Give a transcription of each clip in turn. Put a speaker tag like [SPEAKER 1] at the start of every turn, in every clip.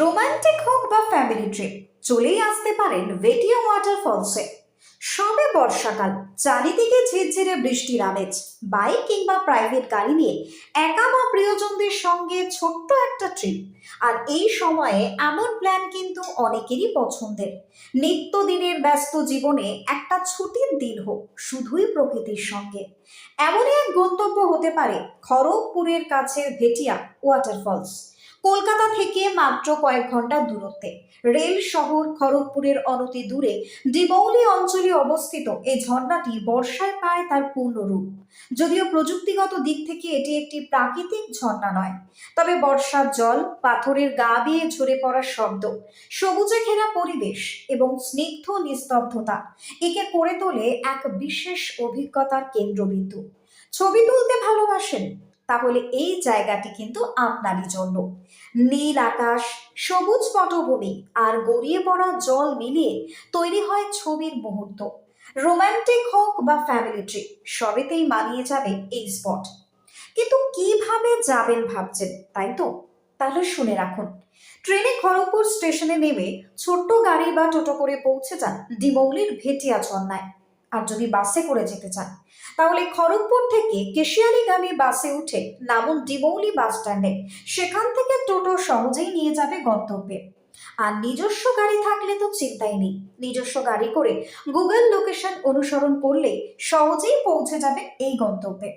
[SPEAKER 1] Romantic হোক বা family trip চলেই আসতে পারেন ভেটিয়া ওয়াটারফলসে সবে বর্ষাকাল, চারিদিকে ঝিরঝিরে বৃষ্টির আমেজ বাইক কিংবা প্রাইভেট গাড়ি নিয়ে একা বা প্রিয়জনদের সঙ্গে ছোট্ট একটা ট্রিপ আর এই সময়ে এমন প্ল্যান কিন্তু অনেকেরই পছন্দের। নিত্যদিনের ব্যস্ত জীবনে একটা ছুটির দিন হোক, শুধুই প্রকৃতির সঙ্গে। এমনই এক গন্তব্য হতে পারে খড়গপুরের কাছে ভেটিয়া ওয়াটারফলস কলকাতা থেকে মাত্র কয়েক ঘণ্টা দূরত্বে। রেল শহর খড়গপুরের অনতি দূরে ডিমৌলি অঞ্চলে অবস্থিত এই ঝর্ণাটি বর্ষায় পায় তার পূর্ণ রূপ যদিও প্রযুক্তিগত দিক থেকে এটি একটি প্রাকৃতিক ঝর্ণা নয়, তবে বর্ষার জল পাথরের গা বেয়ে ঝরে পড়ার শব্দ, সবুজে ঘেরা পরিবেশ এবং স্নিগ্ধ নিস্তব্ধতা একে করে তোলে এক বিশেষ অভিজ্ঞতার কেন্দ্রবিন্দু। ছবি তুলতে ভালোবাসেন তাহলে এই জায়গাটি কিন্তু আপনারই জন্য। নীল আকাশ, সবুজ পটভূমি আর গড়িয়ে পড়া জল মিলিয়ে তৈরি হয় ছবির মুহূর্ত। রোমান্টিক হোক বা ফ্যামিলি ট্রিপ সবেতেই মানিয়ে যাবে এই স্পট কিন্তু কীভাবে যাবেন ভাবছেন, তাই তো? তাহলে শুনে রাখুন। ট্রেনে খড়গপুর স্টেশনে নেমে ছোট্ট গাড়ি বা টোটো করে পৌঁছে যান ডিমৌলির ভেটিয়া ঝর্ণায়। আর যদি বাসে করে যেতে চান, তাহলে খড়গপুর থেকে কেশিয়ারিগামী বাসে উঠে নামুন ডিমৌলি বাস স্ট্যান্ডে। সেখান থেকে টোটো সহজেই নিয়ে যাবে গন্তব্যে। আর নিজস্ব গাড়ি থাকলে তো চিন্তাই নেই। নিজস্ব গাড়ি করে গুগল লোকেশন অনুসরণ করলে সহজেই পৌঁছে যাবে এই গন্তব্যে।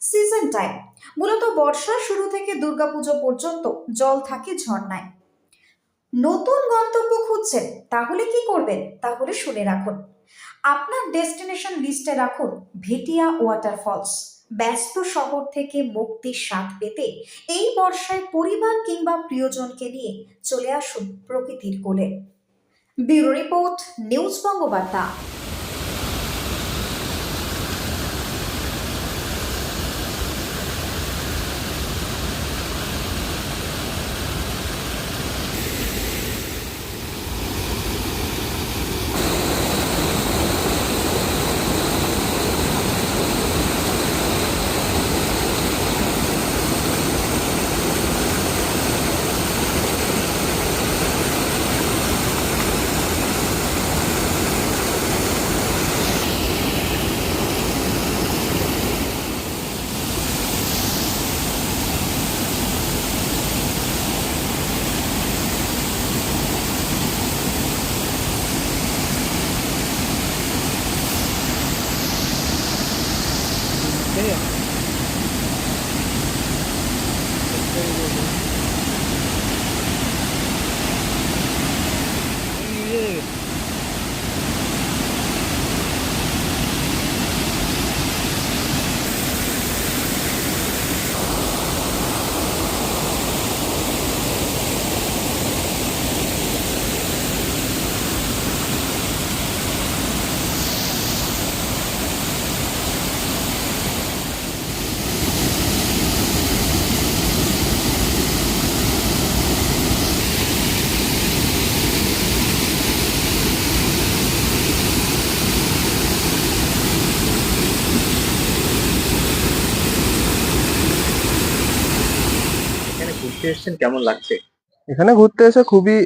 [SPEAKER 1] সিজন টাইম, মূলত বর্ষা শুরু থেকে দুর্গাপুজো পর্যন্ত জল থাকে ঝর্ণায়। নতুন গন্তব্য খুঁজছেন, তাহলে কি করবেন? তাহলে শুনে রাখুন। আপনার ডেস্টিনেশন লিস্টে রাখুন ভেটিয়া ওয়াটারফলস। ব্যস্ত শহর থেকে মুক্তির স্বাদ পেতে এই বর্ষায় পরিবার কিংবা প্রিয়জনকে নিয়ে চলে আসুন প্রকৃতির কোলে। ব্যুরো রিপোর্ট, নিউজ বঙ্গবার্তা
[SPEAKER 2] এখানে ঘুরতে এসেছেন কেমন লাগছে?
[SPEAKER 3] এখানে ঘুরতে এসে খুবই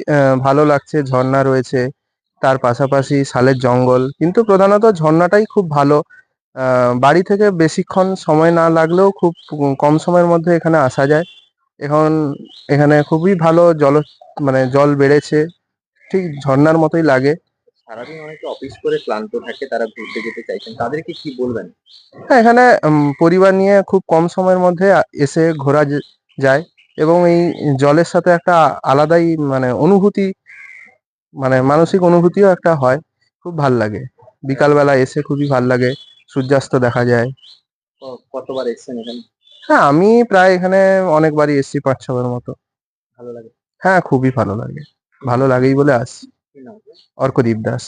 [SPEAKER 3] ভালো লাগছে। ঝর্ণা রয়েছে তার পাশাপাশি শালের জঙ্গল। কিন্তু প্রধানত ঝর্ণাটাই খুব ভালো। বাড়ি থেকে বেশিক্ষণ সময় না লাগলেও খুব কম সময়ের মধ্যে এখানে আসা যায়। এখন এখানে খুবই ভালো জল মানে জল বেড়েছে। ঠিক ঝর্ণার মতোই লাগে।
[SPEAKER 2] সারাদিন অনেকে অফিস করে ক্লান্ত থাকে তারা ঘুরতে যেতে চাইছেন। তাদেরকে কি বলবেন?
[SPEAKER 3] হ্যাঁ এখানে পরিবার নিয়ে খুব কম সময়ের মধ্যে এসে ঘোরা যায়। এবং এই জলের সাথে একটা আলাদাই মানে অনুভূতি মানে মানসিক অনুভূতিও একটা হয়। খুব ভালো লাগে। বিকালবেলা এসে খুবই ভালো লাগে। সূর্যাস্ত দেখা যায়।
[SPEAKER 2] কতবার এসেছেন এখানে?
[SPEAKER 3] হ্যাঁ আমি প্রায় এখানে অনেকবারই এসেছি পাঁচ ছবার মতো।
[SPEAKER 2] ভালো লাগে।
[SPEAKER 3] হ্যাঁ খুবই ভালো লাগে। ভালো লাগেই বলে আসছি অর্কদীপ দাস।